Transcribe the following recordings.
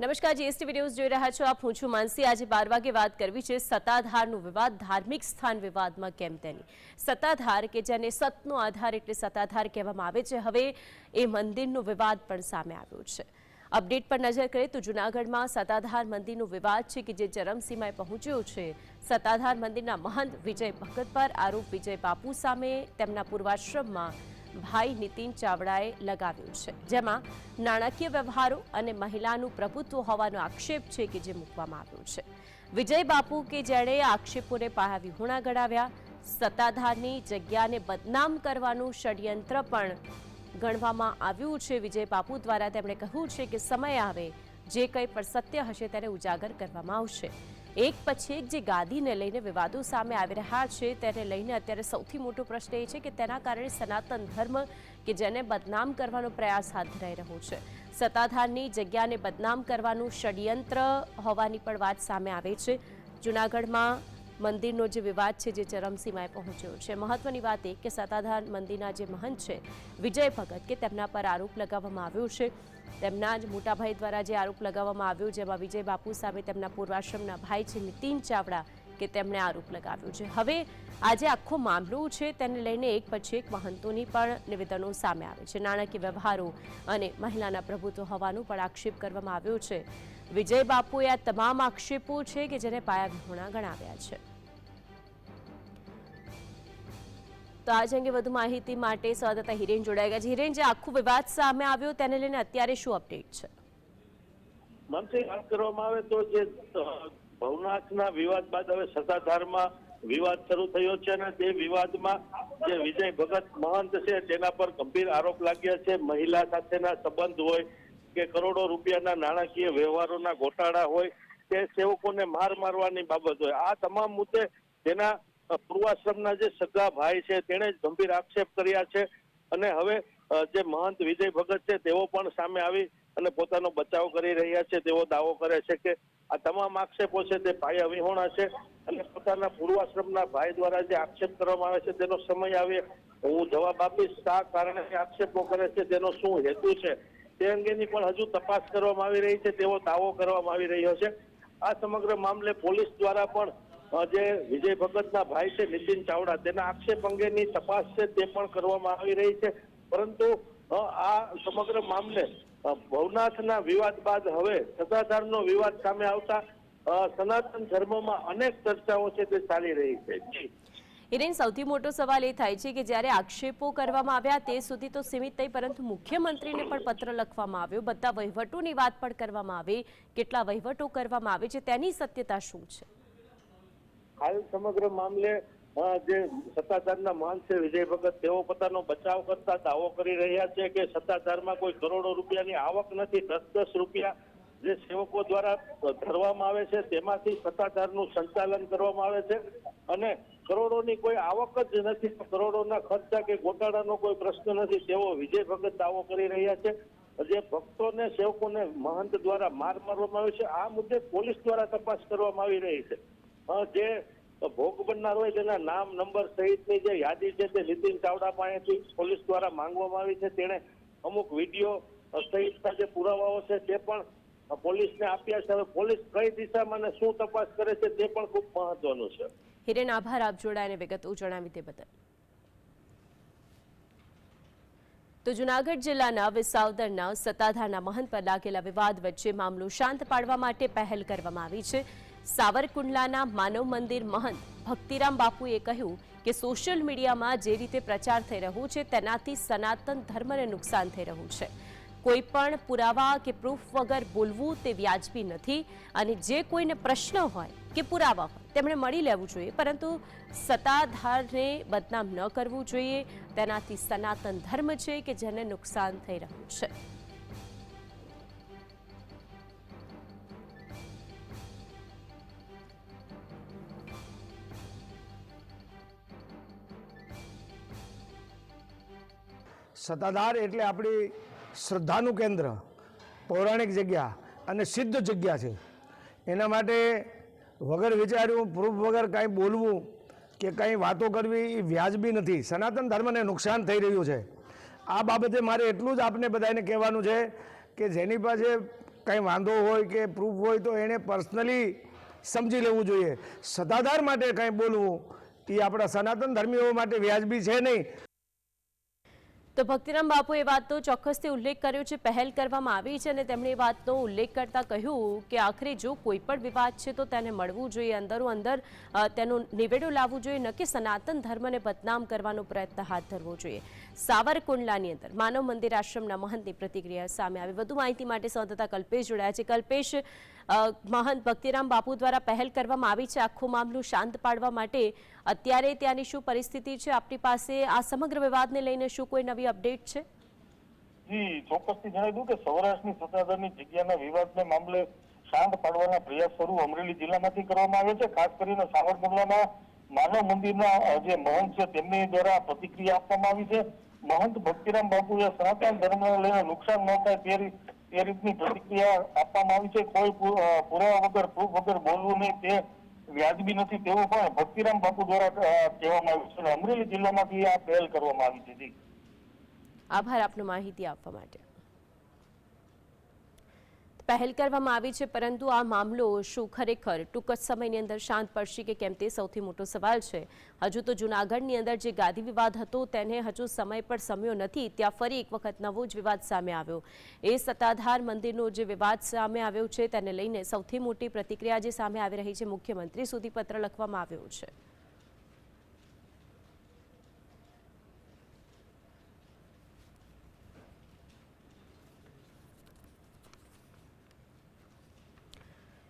નમસ્કાર GST news જોઈ રહ્યા છો આપ. હું છું માનસી. આજે બાર વાગે વાત કરવી છે સત્તાધારનું વિવાદ, ધાર્મિક સ્થાન વિવાદમાં કેમ તેની? સત્તાધાર કે જેને સતનો આધાર એટલે સત્તાધાર કહેવામાં આવે છે, હવે એ મંદિરનો વિવાદ પણ સામે આવ્યો છે. અપડેટ પર નજર કરીએ તો જૂનાગઢમાં સત્તાધાર મંદિરનો વિવાદ છે કે જે ચરમસીમાએ પહોંચ્યો છે. સત્તાધાર મંદિરના મહંત વિજય ભગત પર આરોપ વિજય બાપુ સામે તેમના પૂર્વાશ્રમમાં ભાઈ નીતિન ચાવડાએ લગાવ્યું છે. જેમાં નાણાકીય વ્યવહારો અને મહિલાનું પ્રભુત્વ હોવાનો આક્ષેપ છે કે જે મૂકવામાં આવ્યો છે. વિજય બાપુ કે જેણે આક્ષેપોને પાયા વિહુણા ગણાવ્યા, સત્તાધારની જગ્યાને બદનામ કરવાનું ષડયંત્ર પણ ગણવામાં આવ્યું છે. વિજય બાપુ દ્વારા તેમણે કહ્યું છે કે સમય આવે, જે કંઈ પણ સત્ય હશે તેને ઉજાગર કરવામાં આવશે. એક પછી એક જે ગાદીને લઈને વિવાદો સામે આવી રહ્યા છે, તેને લઈને અત્યારે સૌથી મોટો પ્રશ્ન એ છે કે તેના કારણે સનાતન ધર્મ કે જેને બદનામ કરવાનો પ્રયાસ હાથ ધરાઈ રહ્યો છે. સત્તાધારની જગ્યાને બદનામ કરવાનું ષડયંત્ર હોવાની પણ વાત સામે આવે છે. જૂનાગઢમાં મંદિરનો જે વિવાદ છે, જે ચરમસીમાએ પહોંચ્યો છે. મહત્વની વાત એ કે સત્તાધાર મંદિરના જે મહંત છે, વિજય ભગત, કે તેમના પર આરોપ લગાવવામાં આવ્યો છે. તેમના જ મોટાભાઈ દ્વારા જે આરોપ લગાવવામાં આવ્યો, જેમાં વિજય બાપુ સામે તેમના પૂર્વાશ્રમના ભાઈ છે નીતિન ચાવડા કે તેમણે આરોપ લગાવ્યો છે. હવે આજે આખો મામલો છે તેને લઈને એક પછી એક મહંતોની પણ નિવેદનો સામે આવે છે. નાણાકીય વ્યવહારો અને મહિલાના પ્રભુત્વ હોવાનો પણ આક્ષેપ કરવામાં આવ્યો છે. વિજય બાપુએ આ તમામ આક્ષેપો છે કે જેને પાયા ગણાવ્યા છે. તો આજ અંગે વધુ માહિતી માટે સંવાદદાતા હિરેન જોડાઈ ગયા છે. હિરેન, જે આખો વિવાદ સામે આવ્યો, તેને લઈને અત્યારે શું અપડેટ છે? મનથી વાત કરવામાં આવે તો જે ભવનાથના વિવાદ બાદ હવે સત્તાધારમાં વિવાદ શરૂ થયો છે અને તે વિવાદમાં જે વિજય ભગત મહંત છે, તેના પર ગંભીર આરોપ લાગ્યા છે. મહિલા સાથેના સંબંધ હોય કે કરોડો રૂપિયાના નાણાકીય વ્યવહારોના ગોટાળા હોય કે સેવકોને માર મારવાની બાબત હોય. આ તમામ મુદ્દે તેના પૂર્વાશ્રમના જે સગા ભાઈ છે, તેણે જ ગંભીર આક્ષેપ કર્યા છે. અને હવે જે મહંત વિજય ભગત છે, તેઓ પણ સામે આવી અને પોતાનો બચાવ કરી રહ્યા છે. તેવો દાવો કરે છે કે આ તમામ આક્ષેપો છે તે ભાઈ અવિહોણા છે અને પોતાના પૂર્વાશ્રમના ભાઈ દ્વારા જે આક્ષેપ કરવામાં આવે છે, તેનો સમય આવે. હું જવાબ આપીશ શા કારણે આક્ષેપો કરે છે, તેનો શું હેતુ છે? તે અંગેની પણ હજુ તપાસ કરવામાં આવી રહી છે. તેવો દાવો કરવામાં આવી રહ્યો છે. આ સમગ્ર મામલે પોલીસ દ્વારા પણ જે વિજય ભગતના ભાઈ છે નીતિન ચાવડા. તેના આક્ષેપ અંગેની તપાસ છે તે પણ કરવામાં આવી રહી છે. પરંતુ આ સમગ્ર મામલે ભવનાથના વિવાદ બાદ હવે સદાધારનો વિવાદ સામે આવતા સનાતન ધર્મમાં અનેક ચર્ચાઓ છે તે ચાલી રહી છે. સૌથી મોટો સવાલ એ થાય છે કે જ્યારે આક્ષેપો કરવામાં આવ્યા તે સુધી તો સીમિત થઈ, પરંતુ મુખ્યમંત્રીને પણ પત્ર લખવામાં આવ્યો. બધા વહીવટોની વાત પણ કરવામાં આવી, કેટલા વહીવટો કરવામાં આવે છે, તેની સત્યતા શું છે? હાલ સમગ્ર મામલે જે સત્તાધારના મહાન છે વિજય ભગત, તેઓ પોતાનો બચાવ કરતા દાવો કરી રહ્યા છે કે સત્તાધારમાં કોઈ કરોડો રૂપિયાની આવક નથી. દસ દસ રૂપિયા જે સેવકો દ્વારા ધરવામાં આવે છે, તેમાંથી સત્તાધારનું સંચાલન કરવામાં આવે છે. અને કરોડોની કોઈ આવક જ નથી, કરોડોના ખર્ચા કે ગોટાળાનો કોઈ પ્રશ્ન નથી. તેવો વિજય ભગત દાવો કરી રહ્યા છે. જે ભક્તોને, સેવકોને મહંત દ્વારા માર મારવામાં આવ્યો છે. આ મુદ્દે પોલીસ દ્વારા તપાસ કરવામાં આવી રહી છે. જે ભોગ બનનાર હોય તેના નામ, નંબર સહિતની જે યાદી છે તે નીતિન ચાવડા પાસેથી પોલીસ દ્વારા માંગવામાં આવી છે. તેણે અમુક વીડિયો સહિતના જે પુરાવાઓ છે તે પણ પોલીસને આપ્યા છે. હવે પોલીસ કઈ દિશામાં અને શું તપાસ કરે છે તે પણ ખૂબ મહત્વનું છે. હિરેન, આભાર. આપ જોડાઈને વિગતો જણાવી તે બદલ. તો જુનાગઢ જિલ્લાના વિસાવદરના સત્તાધારના મહંત પર લાગેલા વિવાદ વચ્ચે મામલો શાંત પાડવા માટે પહેલ કરવામાં આવી છે. સાવરકુંડલાના માનવ મંદિર મહંત ભક્તિરામ બાપુએ કહ્યું કે સોશિયલ મીડિયામાં જે રીતે પ્રચાર થઈ રહ્યો છે, તેનાથી સનાતન ધર્મને નુકસાન થઈ રહ્યું છે. કોઈ પણ પુરાવા કે પ્રૂફ વગર બોલવું તે વ્યાજબી નથી અને જે કોઈને પ્રશ્ન હોય કે પુરાવા હોય, તેમણે મળી લેવું જોઈએ. પરંતુ સત્તાધારને બદનામ ન કરવું જોઈએ. તેનાથી સનાતન ધર્મ છે કે જેને નુકસાન થઈ રહ્યું છે. સત્તાધાર એટલે આપણી શ્રદ્ધાનું કેન્દ્ર, પૌરાણિક જગ્યા અને સિદ્ધ જગ્યા છે. એના માટે વગર વિચાર્યું, પ્રૂફ વગર કાંઈ બોલવું કે કાંઈ વાતો કરવી એ વ્યાજબી નથી. સનાતન ધર્મને નુકસાન થઈ રહ્યું છે. આ બાબતે મારે એટલું જ આપને બધાને કહેવાનું છે કે જેની પાસે કંઈ વાંધો હોય કે પ્રૂફ હોય તો એણે પર્સનલી સમજી લેવું જોઈએ. સત્તાધાર માટે કંઈ બોલવું એ આપણા સનાતન ધર્મીઓ માટે વ્યાજબી છે નહીં. તો ભક્તિરામ બાપુએ એ વાતનો ચોક્કસથી ઉલ્લેખ કર્યો છે, પહેલ કરવામાં આવી છે અને તેમણે એ વાતનો ઉલ્લેખ કરતા કહ્યું કે આખરે જો કોઈ પણ વિવાદ છે તો તેને મળવું જોઈએ, અંદરો અંદર તેનો નિવેડો લાવવું જોઈએ, ન કે સનાતન ધર્મને બદનામ કરવાનો પ્રયત્ન હાથ ધરવો જોઈએ. સાવરકુંડલાની અંદર માનવ મંદિર આશ્રમના મહંતની પ્રતિક્રિયા સામે આવી. વધુ માહિતી માટે સંવાદદાતા કલ્પેશ જોડાયા છે. કલ્પેશ મહંત ભક્તિરામ બાપુ દ્વારા પહેલ કરવામાં આવી છે. આખું મામલું શાંત પાડવા માટે અત્યારે ત્યાંની શું પરિસ્થિતિ છે? આપની પાસે આ સમગ્ર વિવાદને લઈને શું કોઈ નવી અપડેટ છે? જી, ચોક્કસથી જણાવી દઉં કે સૌરાષ્ટ્રની સત્તાધારની જગ્યાના વિવાદને મામલે શાંત પાડવાના પ્રયાસ શરૂ અમરેલી જિલ્લામાંથી કરવામાં આવે છે. ખાસ કરીને સાવરકુંડલામાં માનવ મંદિરના જે મહંત છે, તેમની દ્વારા પ્રતિક્રિયા આપવામાં આવી છે. મહંત ભક્તિરામ બાપુએ સનાતન ધર્મને લઈને નુકસાન ન થાય તે રીતની પ્રતિક્રિયા આપવામાં આવી છે. કોઈ પુરાવા વગર, પ્રૂફ વગર બોલવું નહીં, તે વ્યાજબી નથી. તેવું પણ ભક્તિરામ બાપુ દ્વારા કહેવામાં આવ્યું છે. અમરેલી જિલ્લામાંથી આ પહેલ કરવામાં આવી છે. આભાર આપનો માહિતી આપવા માટે. પહેલ કરવામાં આવી છે, પરંતુ આ મામલો શું ખરેખર? ટૂંક જ સમયની અંદર શાંત પડશે કે કેમ તે સૌથી મોટો સવાલ છે. હજુ તો જૂનાગઢની અંદર જે ગાદી વિવાદ હતો, તેને હજુ સમય પર સમ્યો નથી. ત્યાં ફરી એક વખત નવો જ વિવાદ સામે આવ્યો. એ સત્તાધાર મંદિરનો જે વિવાદ સામે આવ્યો છે, તેને લઈને સૌથી મોટી પ્રતિક્રિયા જે સામે આવી રહી છે, મુખ્યમંત્રી સુધી પત્ર લખવામાં આવ્યો છે.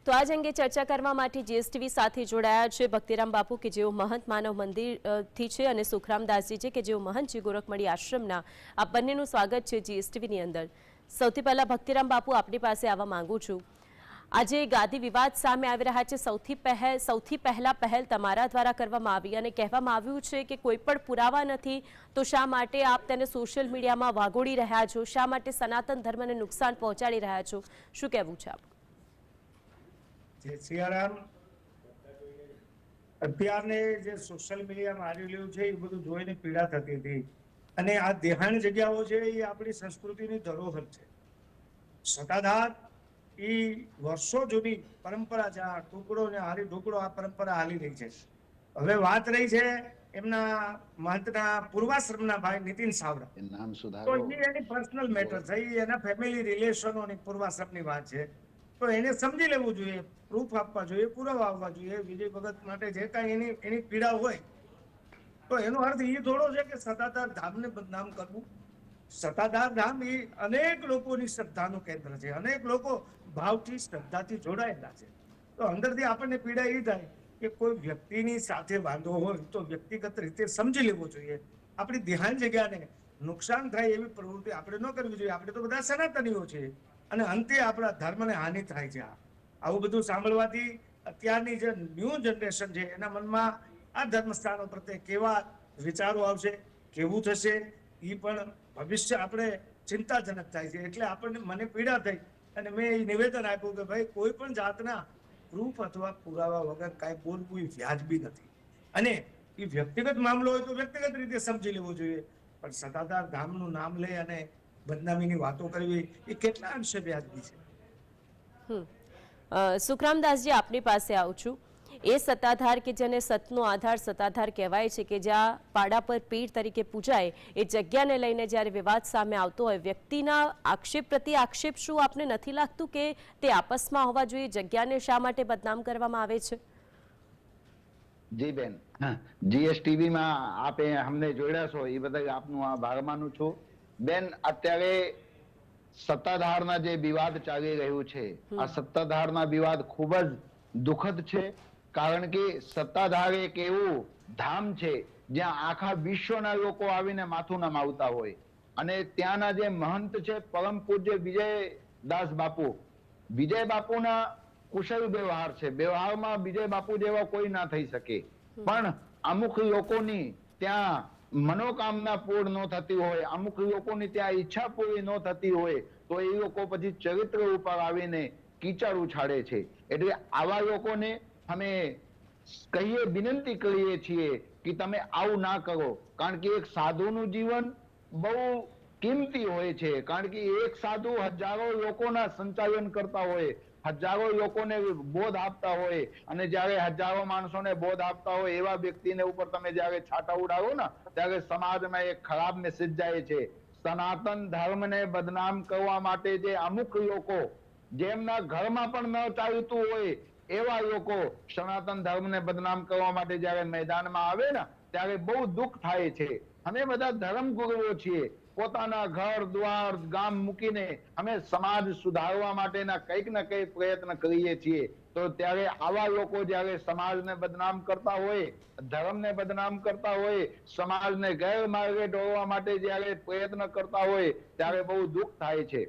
તો આજ અંગે ચર્ચા કરવા માટે જીએસટીવી સાથે જોડાયા છે ભક્તિરામ બાપુ કે જેઓ મહંત માનવ મંદિરથી છે અને સુખરામદાસજી છે કે જેઓ મહંત ગોરખમળી આશ્રમના આ બંનેનું સ્વાગત છે જીએસટીવીની અંદર. સૌથી પહેલાં ભક્તિરામ બાપુ આપણી પાસે આવવા માંગુ છું. આજે ગાદી વિવાદ સામે આવી રહ્યા છે. સૌથી પહેલ સૌથી પહેલાં પહેલ તમારા દ્વારા કરવામાં આવી અને કહેવામાં આવ્યું છે કે કોઈ પણ પુરાવા નથી તો શા માટે આપ તેને સોશિયલ મીડિયામાં વાગોડી રહ્યા છો? શા માટે સનાતન ધર્મને નુકસાન પહોંચાડી રહ્યા છો? શું કહેવું છે આપ? જે સિયારામ અત્યારને જે સોશિયલ મીડિયામાં આવી રહ્યું છે એ બધું જોઈને પીડા થતી હતી. અને આ દેહાણ જગ્યાઓ છે એ આપણી સંસ્કૃતિની ધરોહર છે. સત્તાધાર એ વર્ષો જૂની પરંપરા છે આ ટુકડો ને હારી ઢોકળો આ પરંપરા હાલી રહી છે. હવે વાત રહી છે એમના મહંતના પૂર્વાશ્રમના ભાઈ નીતિન સાવરા. નામ તો સુધારો. એ એની પર્સનલ મેટર છે એના ફેમિલી રિલેશનોની પૂર્વાશ્રમની વાત છે. તો એને સમજી લેવું જોઈએ પ્રૂફ આપવા જોઈએ, પુરાવા આપવા જોઈએ, વિજય ભગત માટે જે કાંઈ એની એની પીડા હોય. તો એનો અર્થ એ થોડો છે કે સત્તાધાર ધામને બદનામ કરવું. સત્તાધાર ધામ એ અનેક લોકોની શ્રદ્ધાનું કેન્દ્ર છે. અનેક લોકો ભાવથી, શ્રદ્ધાથી જોડાયેલા છે. તો અંદરથી આપણને પીડા એ થાય કે કોઈ વ્યક્તિની સાથે વાંધો હોય તો વ્યક્તિગત રીતે સમજી લેવો જોઈએ. આપણી ધ્યાન જગ્યાને નુકસાન થાય એવી પ્રવૃત્તિ આપણે ન કરવી જોઈએ. આપણે તો બધા સનાતનીઓ છે અને અંતે આપણા ધર્મને હાનિ થાય છે આવું બધું સાંભળવાથી અત્યારની જે ન્યૂ જનરેશન છે, એના મનમાં આ ધર્મસ્થાનો પ્રત્યે કેવા વિચારો આવશે, કેવું થશે એ પણ ભવિષ્ય આપણે ચિંતાજનક થાય છે. એટલે આપણને મને પીડા થઈ અને મેં એ નિવેદન આપ્યું કે ભાઈ કોઈ પણ જાતના પ્રૂફ અથવા પુરાવા વગર કાંઈ બોલવું એ વ્યાજબી નથી. અને એ વ્યક્તિગત મામલો હોય તો વ્યક્તિગત રીતે સમજી લેવો જોઈએ. પણ સત્તાધાર ધામનું નામ લઈ અને બદનામીની વાતો કરવી એ કેટલા અંશે વ્યાજબી છે? સુખરામદાસજી આપની પાસે આવું છું. એ સત્તાધાર કે જેને સતનો આધાર સત્તાધાર કહેવાય છે કે જ્યાં પાડા પર પીર તરીકે પૂજાય એ જગ્યાને લઈને જ્યારે વિવાદ સામે આવતો હોય વ્યક્તિના આક્ષેપ પ્રતિ આક્ષેપ શું આપને નથી લાગતું કે તે આપસમાં હોવા જોઈએ? જગ્યાને શા માટે બદનામ કરવામાં આવે છે? જી બેન. જીએસટીવીમાં આપે અમને જોડ્યા છો એ બધા આપનું આભાર માનું છું. બેન અત્યારે સત્તાધારના જે વિવાદ ચાલી રહ્યું છે આ સત્તાધારના વિવાદ ખૂબ જ દુઃખદ છે કારણ કે સત્તાધાર એક એવું ધામ છે જ્યાં આખા વિશ્વના લોકો આવીને માથું નમાવતા હોય. અને ત્યાંના જે મહંત છે પરમ પૂજ્ય વિજયદાસ બાપુ વિજય બાપુના કુશળ વ્યવહાર છે. વ્યવહારમાં વિજય બાપુ જેવા કોઈ ના થઈ શકે. પણ અમુક લોકોની ત્યાં મનોકામના પૂર્ણ ન થતી હોય, અમુક લોકોની ત્યાં ઈચ્છા પૂરી ન થતી હોય, તો એ લોકો પછી ચરિત્ર ઉપર આવીને કીચડ ઉછાળે છે. એટલે આવા લોકોને અમે કહીએ, વિનંતી કરીએ છીએ કે તમે આવું ના કરો. કારણ કે એક સાધુનું જીવન બહુ કિંમતી હોય છે. કારણ કે એક સાધુ હજારો લોકોના સંચાલન કરતા હોય, હજારો લોકોને બોધ આપતા હોય અને જ્યારે હજારો માણસોને બોધ આપતા હોય, એવા વ્યક્તિને ઉપર તમે જ્યારે છાંટા ઉડાવો ને ત્યારે સમાજમાં એક ખરાબ મેસેજ જાય છે. સનાતન ધર્મને બદનામ કરવા માટે જે અમુક લોકો જેમના ઘરમાં પણ ન ચાલતું હોય એવા લોકો સનાતન ધર્મને બદનામ કરવા માટે જયારે મેદાનમાં આવે ને, ત્યારે બહુ દુઃખ થાય છે. અમે બધા ધર્મ ગુરુઓ છીએ. પોતાના ઘર, દ્વાર, ગામ મૂકીને અમે સમાજ સુધારવા માટેના કંઈક ને કંઈક પ્રયત્ન કરીએ છીએ. તો ત્યારે આવા લોકો જ્યારે સમાજને બદનામ કરતા હોય, ધર્મને બદનામ કરતા હોય, સમાજને ગેરમાર્ગે ઢોળવા માટે જ્યારે પ્રયત્ન કરતા હોય, ત્યારે બહુ દુઃખ થાય છે.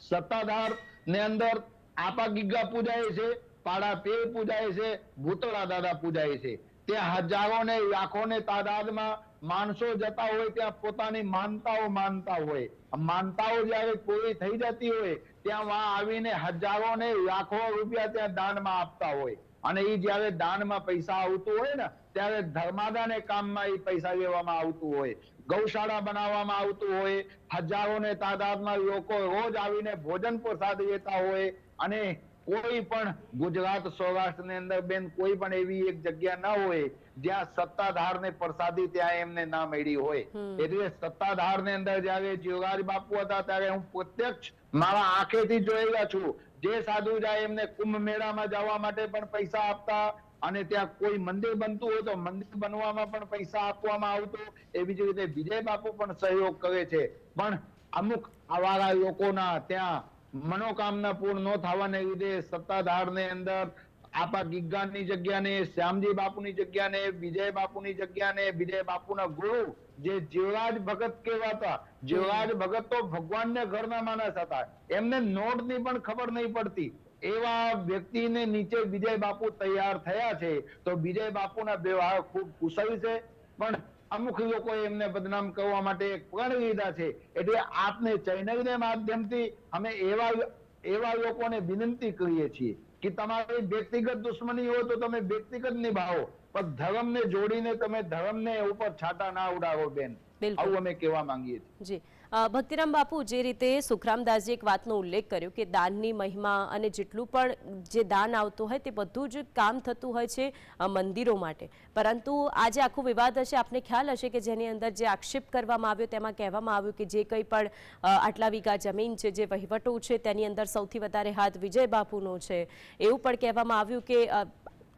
સત્તાધાર ને અંદર આપા ગીગા પૂજાય છે, પાડા પીર પૂજાય છે, ભૂતળા દાદા પૂજાય છે. ત્યાં હજારો ને લાખો ને તાદાદમાં માણસો જતા હોય, ત્યાં પોતાની માનતાઓ માનતા હોય. માનતાઓ જયારે પૂરી થઈ જતી હોય ત્યાં આવીને હજારો ને લાખો રૂપિયા ત્યાં દાનમાં આપતા હોય. અને એ જયારે દાનમાં પૈસા આવતું હોય ને ત્યારે ધર્માદાને કામમાં એ પૈસા લેવામાં આવતું હોય. ગૌશાળા બનાવવામાં આવતું હોય. હજારો ને તાદાદમાં લોકો રોજ આવીને ભોજન પ્રસાદ લેતા હોય. અને કોઈ પણ ગુજરાત સૌરાષ્ટ્રની અંદર બેન કોઈ પણ એવી એક જગ્યા ના હોય જ્યાં સત્તાધાર ને પ્રસાદી ત્યાં એમને ના મળી હોય. એટલે સત્તાધારની અંદર જયારે જીવરાજ બાપુ હતા ત્યારે હું પ્રત્યક્ષ મારા આંખેથી જોયેલા છું. જે સાધુ જાય એમને કુંભ મેળામાં જવા માટે પણ પૈસા આપતા અને ત્યાં કોઈ મંદિર બનતું હોય તો મંદિર બનવામાં પણ પૈસા આપવામાં આવતો. એવી જ રીતે વિજય બાપુ પણ સહયોગ કરે છે. પણ અમુક આવારા લોકોના ત્યાં મનોકામના પૂર્ણ ન થવાને લીધે સત્તાધારને અંદર આપા ગિગ્ગાની જગ્યાને, શ્યામજી બાપુની જગ્યાને, વિજય બાપુની જગ્યાને, વિજય બાપુના ગુરુ જે જીવરાજ ભગત કહેવાતા જીવરાજ ભગત તો ભગવાનને ઘરના માણસ હતા. એમને નોટની પણ ખબર નહીં પડતી. એવા વ્યક્તિને નીચે વિજય બાપુ તૈયાર થયા છે, તો વિજય બાપુના વ્યવહાર ખૂબ કુશળ છે. પણ અમુક લોકો એમને બદનામ કરવા માટે પણ લીધા છે. એટલે આપને ચેનલને માધ્યમથી અમે એવા એવા લોકોને વિનંતી કરીએ છીએ કે તમારી વ્યક્તિગત દુશ્મની હોય તો તમે વ્યક્તિગત નિભાવો. પણ ધર્મને જોડીને તમે ધર્મને ઉપર છાટા ના ઉડાવો બેન. આવું અમે કહેવા માંગીએ છીએ. જી. ભક્તિરામ બાપુ જે રીતે સુખરામદાસજી એક વાતનો ઉલ્લેખ કર્યો કે દાનની મહિમા અને જેટલું પણ જે દાન આવતું હોય તે બધું જ કામ થતું હોય છે મંદિરો માટે. પરંતુ આજે આખો વિવાદ હશે આપને ખ્યાલ હશે કે જેની અંદર જે આક્ષેપ કરવામાં આવ્યો તેમાં કહેવામાં આવ્યું કે જે કંઈ પણ આટલા વીઘા જમીન છે જે વહીવટો છે તેની અંદર સૌથી વધારે હાથ વિજય બાપુનો છે. એવું પણ કહેવામાં આવ્યું કે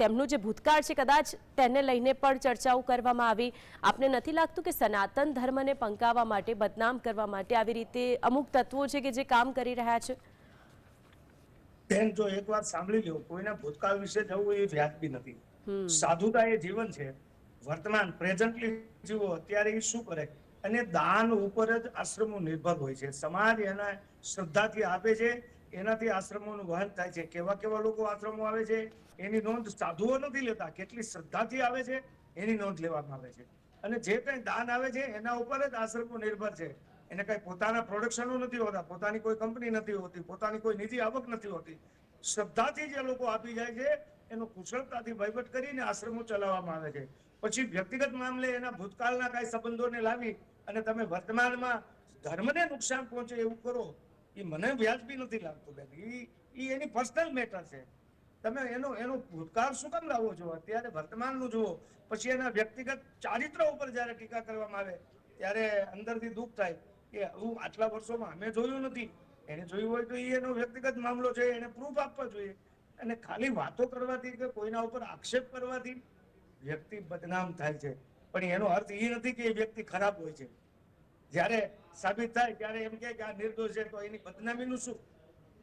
તેમનું જે ભૂતકાળ છે કદાચ તેને લઈને પણ ચર્ચાઓ કરવામાં આવી. આપને નથી લાગતું કે સનાતન ધર્મને પંકાવવા માટે બદનામ કરવા માટે આવી રીતે અમુક તત્વો છે કે જે કામ કરી રહ્યા છે? બેન જો એક વાત સાંભળી લો કોઈના ભૂતકાળ વિશે જવું એ વ્યાજબી નથી. સાધુતા એ જીવન છે. વર્તમાન પ્રેઝન્ટલી જીવો અત્યારે એ શું કરે? અને દાન ઉપર જ આશ્રમો નિર્ભર હોય છે. સમાજ એના શ્રદ્ધાથી આપે છે એનાથી આશ્રમોનું વહન થાય છે. કેવા કેવા લોકો આશ્રમો આવે છે? એની નોંધ સાધુઓ નથી લેતા, કેટલી શ્રદ્ધાથી આવે છે, એની નોંધ લેવામાં આવે છે. અને જે કંઈ દાન આવે છે, એના ઉપર જ આશ્રમો નિર્ભર છે. એને કઈ પોતાના પ્રોડક્શનો નથી હોતા, પોતાની કોઈ કંપની નથી હોતી, પોતાની કોઈ નિધિ આવક નથી હોતી. શ્રદ્ધાથી જે લોકો આપી જાય છે, એનો કુશળતાથી વહીવટ કરીને આશ્રમો ચલાવવામાં આવે છે. પછી વ્યક્તિગત મામલે એના ભૂતકાળના કાંઈ સંબંધોને લાવી અને તમે વર્તમાનમાં ધર્મને નુકસાન પહોંચે એવું કરો, એ મને વ્યાજબી નથી લાગતું બેન. ઈ એની પર્સનલ મેટર છે. તમે એનો એનો ભૂતકાળ શું કામ લાવો છો? અત્યારે વર્તમાનનું જુઓ, પછી એના વ્યક્તિગત ચારિત્ર ઉપર જ્યારે ટીકા કરવામાં આવે, ત્યારે અંદરથી દુઃખ થાય કે હું આટલા વર્ષોમાં અમે જોયું નથી. એને જોયું હોય તો એ એનો વ્યક્તિગત મામલો છે, એને પ્રૂફ આપવા જોઈએ. અને ખાલી વાતો કરવાથી કે કોઈના ઉપર આક્ષેપ કરવાથી વ્યક્તિ બદનામ થાય છે. પણ એનો અર્થ એ નથી કે એ વ્યક્તિ ખરાબ હોય છે. જ્યારે સાબિત થાય, ત્યારે એમ કે આ નિર્દોષ છે, તો એની બદનામીનું શું?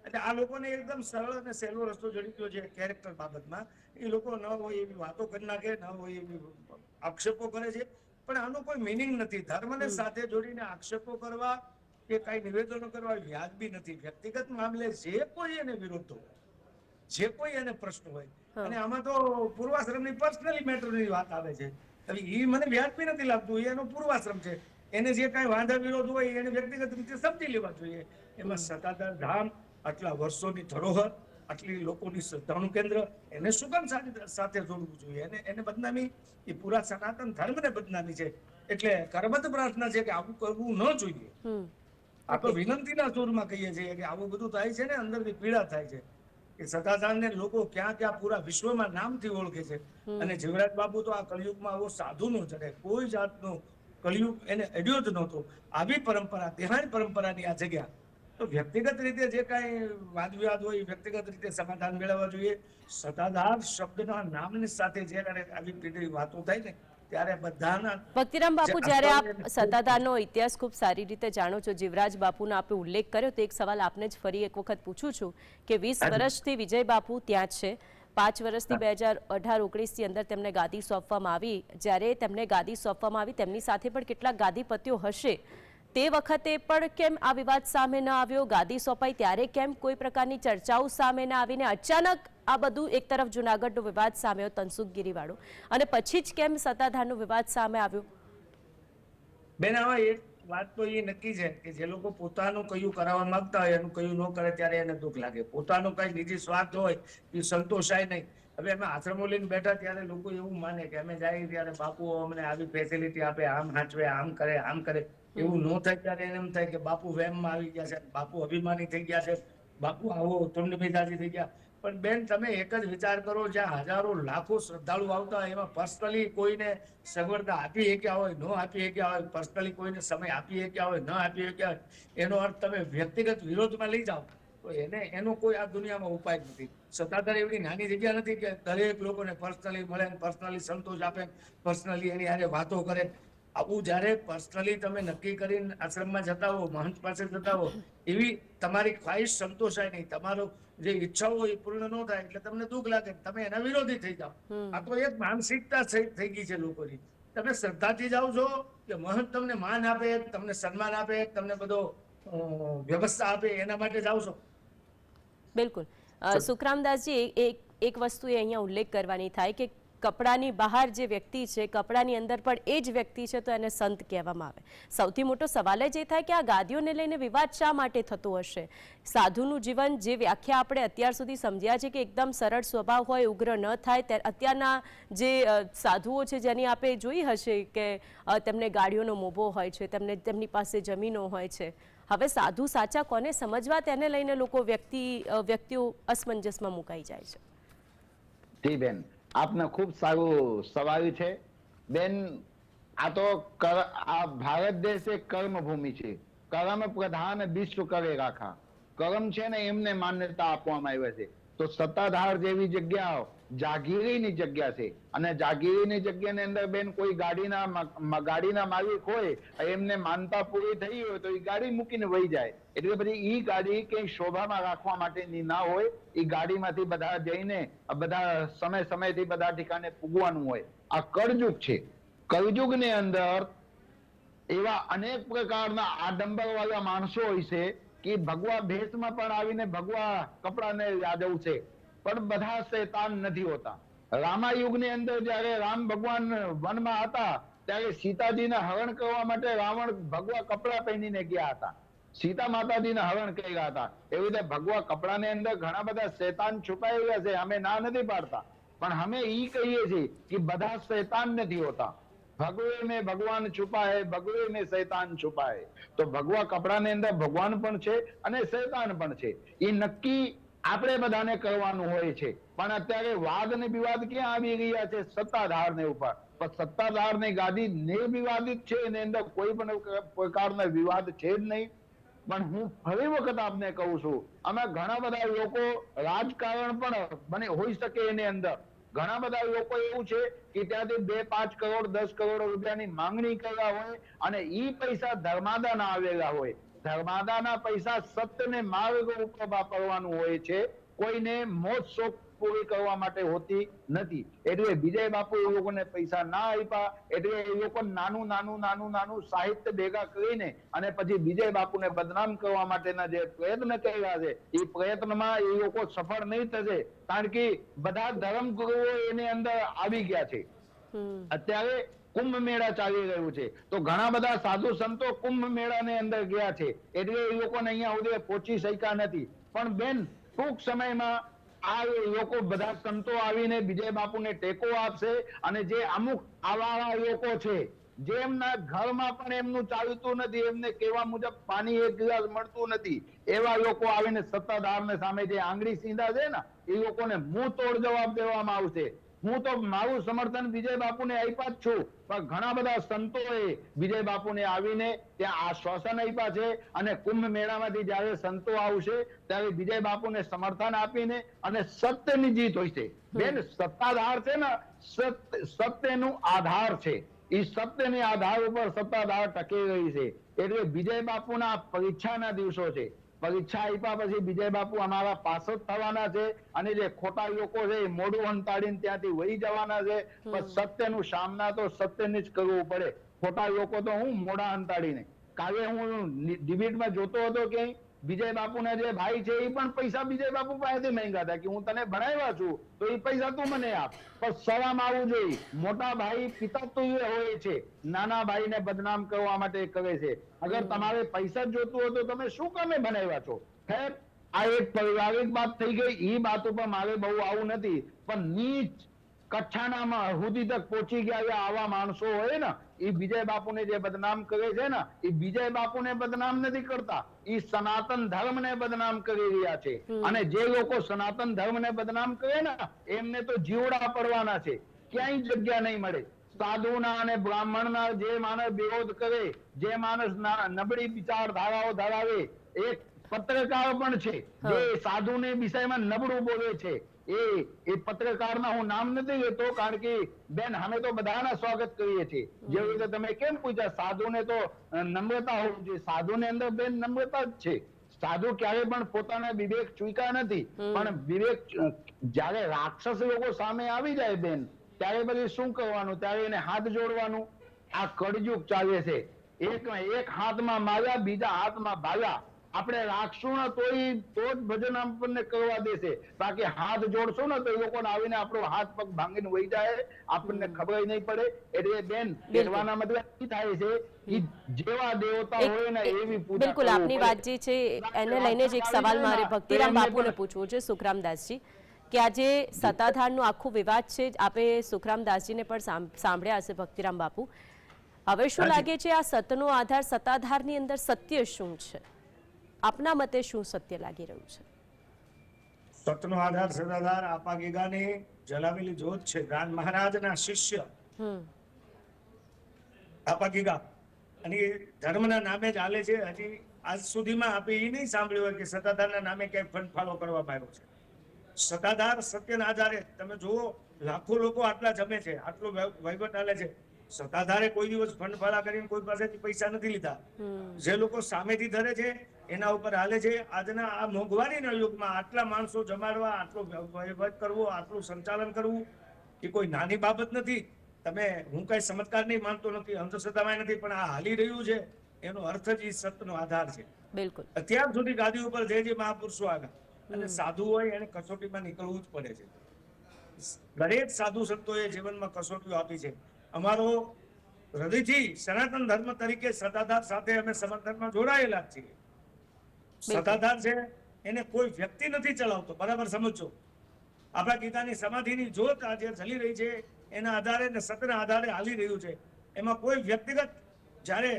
એટલે આ લોકોને એકદમ સરળ અને સહેલો રસ્તો જડી ગયો છે કેરેક્ટર બાબતમાં. એ લોકો ન હોય એવી વાતો કરી નાખે ન હોય એવી આક્ષેપો કરે છે. પણ આનો કોઈ મિનિંગ નથી. ધર્મને સાથે જોડીને આક્ષેપો કરવા કે કઈ નિવેદનો કરવા વ્યાજબી નથી. વ્યક્તિગત મામલે જે કોઈ એને વિરોધ હોય જે કોઈ એને પ્રશ્ન હોય અને આમાં તો પૂર્વાશ્રમની પર્સનલી મેટરની વાત આવે છે. હવે એ મને વ્યાજબી નથી લાગતું. એનો પૂર્વાશ્રમ છે. એને જે કાંઈ વાંધા વિરોધ હોય એને વ્યક્તિગત રીતે સમજી લેવા જોઈએ. એમાં સત્તાધાર ધામ આટલા વર્ષોની ધરોહર આટલી લોકોની શ્રદ્ધાનું કેન્દ્ર એને શું કામ સાથે જોડવું જોઈએ? એને એને બદનામી એ પૂરા સનાતન ધર્મને બદનામી છે. એટલે કરબદ્ધ પ્રાર્થના છે કે આવું કરવું ન જોઈએ. આપણે વિનંતીના જોરમાં કહીએ છીએ કે આવું બધું થાય છે ને અંદરની પીડા થાય છે. કે સદાચારને લોકો ક્યાં ક્યાં પૂરા વિશ્વમાં નામથી ઓળખે છે. અને જીવરાજ બાબુ તો આ કલયુગમાં આવો સાધુ નો ચડે. કોઈ જાતનો કલયુગ એને અડ્યો જ નહોતો. આવી પરંપરા દેહાણી પરંપરાની આ જગ્યા તો વ્યક્તિગત રીતે જે કાંઈ વાદ વિવાદ હોય એ વ્યક્તિગત રીતે સમાધાન મેળવવા જોઈએ. સત્તાધાર શબ્દના નામની સાથે જ્યારે આવી પીડી વાતો થાય ને ત્યારે બધાના ભક્તિરામ બાપુ જ્યારે આપ સત્તાધારનો ઇતિહાસ ખૂબ સારી રીતે જાણો છો જીવરાજ બાપુનો આપે ઉલ્લેખ કર્યો તો એક સવાલ આપને જ ફરી એક વખત પૂછું છું કે વીસ વર્ષથી વિજય બાપુ ત્યાં જ છે. પાંચ વર્ષથી બે હજાર અઢાર ઓગણીસની અંદર તેમને ગાદી સોંપવામાં આવી. જ્યારે તેમને ગાદી સોંપવામાં આવી તેમની સાથે પણ કેટલાક ગાદીપતિઓ હશે. તે વખતે પણ કેમ આ વિવાદ સામે ન આવ્યો? ગાદી સોંપાઈ ત્યારે કેમ કોઈ પ્રકારની ચર્ચાઓ સામે ન આવીને અચાનક આ બધું એક તરફ જૂનાગઢનો વિવાદ સામે આવ્યો તનસુખગીરી અને પછી જ કેમ સત્તાધારનો વિવાદ સામે આવ્યો? બેન આમાં એક વાત તો એ નક્કી છે કે જે લોકો પોતાનું કયું કરાવવા માંગતા હોય, એનું કયું ન કરે ત્યારે એને દુઃખ લાગે. પોતાનો કઈ નિજી સ્વાર્થ હોય, એ સંતોષાય નહીં. હવે અમે આશ્રમો લઈને બેઠા ત્યારે લોકો એવું માને કે અમે જાય ત્યારે બાપુ અમને આવી ફેસિલિટી આપે, આમ હાંચવે, આમ કરે આમ કરે. એવું ન થાય ત્યારે એને એમ થાય કે બાપુ વેમમાં આવી ગયા છે, બાપુ અભિમાની થઈ ગયા છે, બાપુ આવો મિજાજી થઈ ગયા. પણ બેન, તમે એક જ વિચાર કરો, જ્યાં હજારો લાખો શ્રદ્ધાળુ આવતા હોય, એમાં પર્સનલી કોઈને સગવડતા આપી શક્યા હોય, ન આપી શક્યા હોય પર્સનલી કોઈને સમય આપી શક્યા હોય, ન આપી શક્યા હોય, એનો અર્થ તમે વ્યક્તિગત વિરોધમાં લઈ જાઓ. તો એને, એનો કોઈ આ દુનિયામાં ઉપાય નથી. સત્તાધાર એવી નાની જગ્યા નથી કે દરેક લોકોને પર્સનલી મળે પર્સનલી સંતોષ આપે પર્સનલી એની હારે વાતો કરે. આવું જ્યારે પર્સનલી તમે નક્કી કરીને આશ્રમમાં જતા હો મહંત પાસે જતા હો એવી તમારી ખ્વાહિશ સંતોષાય નહીં. તમારો જે ઈચ્છાઓ એ પૂર્ણ ન થાય એટલે તમને દુઃખ લાગે. તમે એના વિરોધી થઈ જાઓ. આ તો એક માનસિકતા થઈ ગઈ છે લોકોની. તમે શ્રદ્ધાથી જાઓ છો કે મહંત તમને માન આપે તમને સન્માન આપે તમને બધો વ્યવસ્થા આપે એના માટે જાઓ છો. બિલકુલ. સુખરામદાસજી એક એક વસ્તુ એ અહીંયા ઉલ્લેખ કરવાની થાય કે કપડાની બહાર જે વ્યક્તિ છે, કપડાની અંદર પણ એ જ વ્યક્તિ છે, તો એને સંત કહેવામાં આવે. સૌથી મોટો સવાલ જ એ થાય કે આ ગાદીઓને લઈને વિવાદ શા માટે થતો હશે? સાધુનું જીવન જે વ્યાખ્યા આપણે અત્યાર સુધી સમજ્યા છે કે એકદમ સરળ સ્વભાવ હોય, ઉગ્ર ન થાય અત્યારના જે સાધુઓ છે, જેની આપણે જોઈ હશે કે તેમને ગાડીઓનો મોભો હોય છે, તેમને, તેમની પાસે જમીનો હોય છે. હવે સાધુ સાચા કોને સમજવા? તેને લઈને લોકો વ્યક્તિ વ્યક્તિઓ અસમંજસમાં મુકાઈ જાય છે. જી બેન આપને ખૂબ સારું સવાલ છે. બેન, આ તો આ ભારત દેશ એક કર્મ ભૂમિ છે. કર્મ પ્રધાન વિશ્વ કરે રાખા. કર્મ છે ને એમને માન્યતા આપવામાં આવે છે. તો સત્તાધાર જેવી જગ્યાઓ જાગીરીની જગ્યા છે. અને જાગીરીની જગ્યાની અંદર બેન કોઈ ગાડીના ગાડીના માલિક હોય, એમને માનતા પૂરી થઈ હોય તો એ ગાડી મૂકીને વહી જાય. એટલે પછી એ ગાડી કઈ શોભામાં રાખવા માટેની ના હોય એ ગાડીમાંથી બધા જઈને બધા સમય સમયથી બધા ઠિકાણે પૂગવાનું હોય. આ કળજુગ છે. કળજુગની અંદર એવા અનેક પ્રકારના આડંબર વાળા માણસો હોય છે કે ભગવા ભેસમાં પણ આવીને ભગવા કપડાને યાદવ છે. પણ બધા શૈતાન નથી હોતા. રામાયુગની અંદર જ્યારે રામ ભગવાન વનમાં હતા, ત્યારે સીતાજીને હરણ કરવા માટે રાવણ ભગવા કપડા પહેરીને ગયા હતા. સીતા માતાજીને હરણ કર્યા હતા. એવી રીતે ભગવા કપડાની અંદર ઘણા બધા શૈતાન છુપાયેલા છે, અમે ના નથી પાડતા. પણ અમે ઈ કહીએ છીએ કે બધા શૈતાન નથી હોતા. ભગવે મેં ભગવાન છુપાય ભગવે મેં શૈતાન છુપાય. તો ભગવા કપડાની અંદર ભગવાન પણ છે અને શૈતાન પણ છે. એ નક્કી આપણે બધાને કરવાનું હોય છે. પણ અત્યારે વાદ અને વિવાદ ક્યાં આવી રહ્યા છે? સત્તાધાર ને ઉપર. પણ સત્તાધારની ગાદી નિર્વિવાદિત છે એની અંદર કોઈ પણ પ્રકારનો વિવાદ છે જ નહીં. પણ હું ફરી વખત આપને કહું છું આમાં ઘણા બધા લોકો રાજકારણ પણ બને હોઈ શકે એની અંદર. ઘણા બધા લોકો એવું છે કે ત્યાંથી બે, પાંચ કરોડ, દસ કરોડ રૂપિયાની માંગણી કર્યા હોય અને ઈ પૈસા ધર્માદાના આવેલા હોય. ધર્માદાના પૈસા સત્યને માર્ગ ઉપર વાપરવાનું હોય છે કોઈને મોજ શોખ પૂરી કરવા માટે હોતી નથી. એટલે વિજય બાપુ એ લોકોને પૈસા ના આપ્યા એટલે એ લોકો નાનું નાનું નાનું નાનું સાહિત્ય ભેગા કરીને અને પછી વિજય બાપુને બદનામ કરવા માટેના જે પ્રયત્ન કર્યા છે એ પ્રયત્નમાં એ લોકો સફળ નહીં થશે કારણ કે બધા ધર્મગુરુઓ એની અંદર આવી ગયા છે. અત્યારે કુંભ મેળા ચાલી રહ્યું છે. તો ઘણા બધા સાધુ સંતો કુંભ મેળાની અંદર ગયા છે. એટલે એ લોકોને અહીંયા સુધી પહોંચી શક્યા નથી. પણ બેન, ટૂંક સમયમાં આ લોકો બધા સંતો આવીને વિજય બાપુને ટેકો આપશે અને જે અમુક આવા લોકો છે જેમના ઘરમાં પણ એમનું ચાલતું નથી, એમને કેવા મુજબ પાણી એક ગ્લાસ મળતું નથી. એવા લોકો આવીને સત્તાધારને સામે જે આંગળી સીધા છે ને, એ લોકોને મુંહ તોડ જવાબ દેવામાં આવશે. હું તો મારું સમર્થન વિજય બાપુને આપ્યા જ છું. પણ ઘણા બધા સંતોએ વિજય બાપુને આવીને ત્યાં આશ્વાસન આપ્યા છે અને કુંભ મેળામાંથી જ્યારે સંતો આવશે ત્યારે વિજય બાપુને સમર્થન આપીને અને સત્યની જીત હોય છે. બેન સત્તાધાર છે ને સત્ય સત્યનું આધાર છે. એ સત્યની આધાર ઉપર સત્તાધાર ટકી રહી છે. એટલે વિજય બાપુના પરીક્ષાના દિવસો છે. પરીક્ષા આપ્યા પછી વિજય બાપુ અમારા પાસ જ થવાના છે. અને જે ખોટા લોકો છે એ મોઢું અંતાડીને ત્યાંથી વહી જવાના છે. પણ સત્યનું સામના તો સત્યને જ કરવું પડે. ખોટા લોકો તો હું મોઢા અંતાડીને કાલે હું ડિબેટમાં જોતો હતો કે વિજય બાપુના જે ભાઈ છે એ પણ પૈસા વિજય બાપુ પાસેથી માંગ્યા હતા કે હું તને ભણાવ્યા છું તો એ પૈસા તું મને આપ. પણ સવામાં આવવું જોઈએ મોટા ભાઈ પિતા તો એ હોય છે, નાના ભાઈને બદનામ કરવા માટે કહે છે, અગર તમારે પૈસા જોતું હોય તો તમે શું કામે બનાવ્યા છો? ખેર, આ એક પારિવારિક વાત થઈ ગઈ એ વાત ઉપર મારે બહુ આવું નથી, પણ નીચ કચ્છાનામાં સુધી તક પહોંચી ગયા આવા માણસો હોય ને એ વિજય બાપુને જે બદનામ કરે છે ને એ વિજય બાપુને બદનામ નથી કરતા. એ સનાતન ધર્મને બદનામ કરી રહ્યા છે. અને જે લોકો સનાતન ધર્મને બદનામ કરે ને એમને તો જીવડા પડવાના છે. ક્યાંય જગ્યા નહીં મળે. સાધુના અને બ્રાહ્મણના જે માણસ વિરોધ કરે જે માણસ ના- નબળી વિચારધારાઓ ધરાવે એક પત્રકાર પણ છે. જે સાધુને વિષયમાં નબળું બોલે છે. એ એ પત્રકારના હું નામ નથી લેતો કારણ કે બેન અમે તો બધાના સ્વાગત કરીએ છીએ. જેવી રીતે તમે કેમ પૂછ્યા સાધુને તો નમ્રતા હોવી જોઈએ. સાધુની અંદર બેન નમ્રતા જ છે. સાધુ ક્યારે પણ પોતાના વિવેક ચૂક્યા નથી. પણ વિવેક જ્યારે રાક્ષસ લોકો સામે આવી જાય બેન ત્યારે પછી શું કરવાનું? ત્યારે એને હાથ જોડવાનું. આ કળયુગ ચાલે છે. એક એક હાથમાં માર્યા બીજા હાથમાં ભાલા આપણે રાખશું ને તો ઈ તો જ ભજન આપણને કરવા દેશે. બાકી હાથ જોડશું ને તો એ લોકોને આવીને આપણો હાથ પગ ભાંગીને વહી જાય. આપણને ખબર નહીં પડે. એટલે બેન કહેવાના મતલબ એ થાય છે કે જેવા દેવતા હોય ને એવી પૂજા બિલકુલ આપની વાત જે છે એને લઈને જ એક સવાલ મારે ભક્તિરામ બાપુને પણ- પૂછવો છે સુખરામદાસજી કે આજે સત્તાધારનો આખો વિવાદ છે આપે સુખરામદાસજીને પણ સાંભળ્યા હશે ભક્તિરામ બાપુ. હવે શું લાગે છે આ સતનો આધાર સત્તાધારની અંદર સત્ય શું છે? આપના મતે શું સત્ય લાગી રહ્યું છે? સતનો આધાર સદાધાર આપા ગીગાની જલાવેલી જોત છે. ગાન મહારાજના શિષ્ય. આપા ગીગા. અને ધર્મના નામે જ હાલે છે. હજી આજ સુધીમાં આપણે એ નહીં સાંભળ્યું હોય કે સત્તાધારના નામે ક્યાંય ફંડ ફાળો કરવામાં આવ્યો છે. સત્તાધાર સત્યના આધારે તમે જુઓ લાખો લોકો આટલા જમે છે. આટલો વહીવટ હાલે છે. સત્તાધારે કોઈ દિવસ ફંડ ફાળા કરીને કોઈ પાસેથી પૈસા નથી લીધા. જે લોકો સામેથી ધરે છે એના ઉપર હાલે છે. આજના આ મોંઘવારીના યુગમાં આટલા માણસો જમાડવા આટલો વહીવટ કરવો આટલું સંચાલન કરવું એ કોઈ નાની બાબત નથી. તમે હું કઈ ચમત્કાર નહીં માનતો નથી અંધશ્રદ્ધામાં નથી પણ આ હાલી રહ્યું છે. એનો અર્થ જ એ સત્યનો આધાર છે. બિલકુલ. અત્યાર સુધી ગાદી ઉપર જે જે મહાપુરુષો આવ્યા. અને સાધુ હોય એને કસોટીમાં નીકળવું જ પડે છે. દરેક સાધુ સંતોએ જીવનમાં કસોટીઓ આપી છે. અમારો હૃદયથી સનાતન ધર્મ તરીકે સદાધાર સાથે અમે સમર્થનમાં જોડાયેલા જ છીએ. સત્તાધાર છે, એને કોઈ વ્યક્તિ નથી ચલાવતો. બરાબર સમજો આપણા ગીતાની સમાધિની જોત આ જે ચલી રહી છે, એના આધારે ને સતના આધારે હાલી રહ્યું છે. એમાં કોઈ વ્યક્તિગત જ્યારે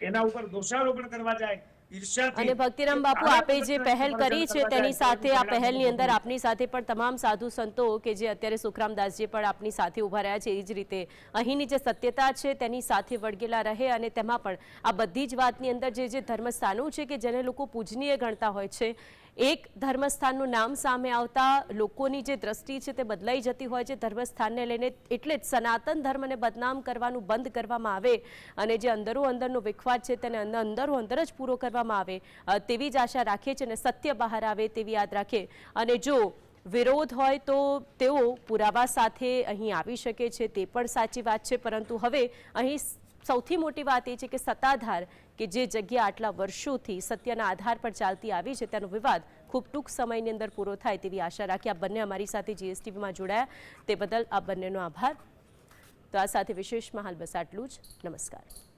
એના ઉપર દોષારોપણ કરવા જાય અને ભક્તિરામ બાપુ આપે જે પહેલ કરી છે તેની સાથે આ પહેલની અંદર આપની સાથે પણ તમામ સાધુ સંતો કે જે અત્યારે સુખરામદાસજી પણ આપની સાથે ઊભા રહ્યા છે એ જ રીતે અહીંની જે સત્યતા છે તેની સાથે વળગેલા રહે અને તેમાં પણ આ બધી જ વાતની અંદર જે જે ધર્મસ્થાનો છે કે જેને લોકો પૂજનીય ગણતા હોય છે એક ધર્મસ્થાનનું નામ સામે આવતા લોકોની જે દ્રષ્ટિ છે તે બદલાઈ જતી હોય છે. ધર્મસ્થાનને લઈને એટલે જ સનાતન ધર્મને બદનામ કરવાનું બંધ કરવામાં આવે અને જે અંદરો અંદરનો વિખવાદ છે તેને અંદર- અંદરો જ પૂરો કરવામાં આવે તેવી જ આશા રાખીએ છીએ અને સત્ય બહાર આવે તેવી યાદ રાખે અને જો વિરોધ હોય તો તેઓ પુરાવા સાથે અહીં આવી શકે છે, તે પણ સાચી વાત છે. પરંતુ હવે અહીં સૌથી મોટી વાત એ છે કે સત્તાધાર કે જે જગ્યા આટલા વર્ષોથી સત્યના આધાર પર ચાલતી આવી છે તેનો વિવાદ ખૂબ ટૂંક સમયની અંદર પૂરો થાય તેવી આશા રાખી આ બંને અમારી સાથે જીએસટીવીમાં જોડાયા. તે બદલ આ બંનેનો આભાર. તો આ સાથે વિશેષમાં હાલ બસ આટલું જ. નમસ્કાર.